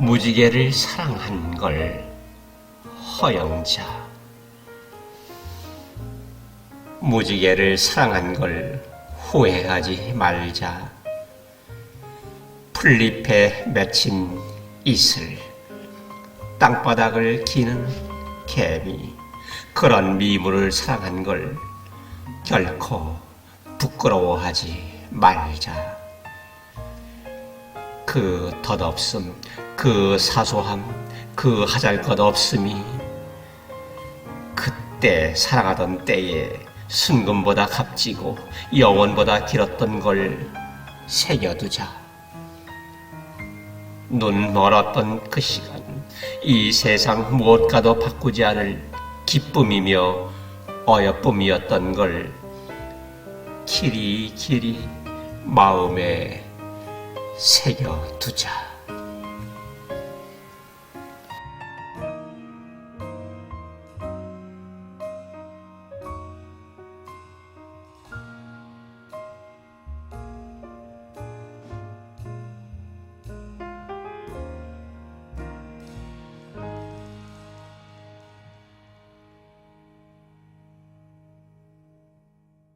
무지개를 사랑한 걸 허영자. 무지개를 사랑한 걸 후회하지 말자. 풀잎에 맺힌 이슬 땅바닥을 기는 개미 그런 미물을 사랑한 걸 결코 부끄러워하지 말자. 그 덧없음, 그 사소함, 그 하잘것없음이 그때 사랑하던 때에 순금보다 값지고 영원보다 길었던 걸 새겨두자. 눈 멀었던 그 시간, 이 세상 무엇과도 바꾸지 않을 기쁨이며 어여쁨이었던 걸 길이 길이 마음에 새겨두자.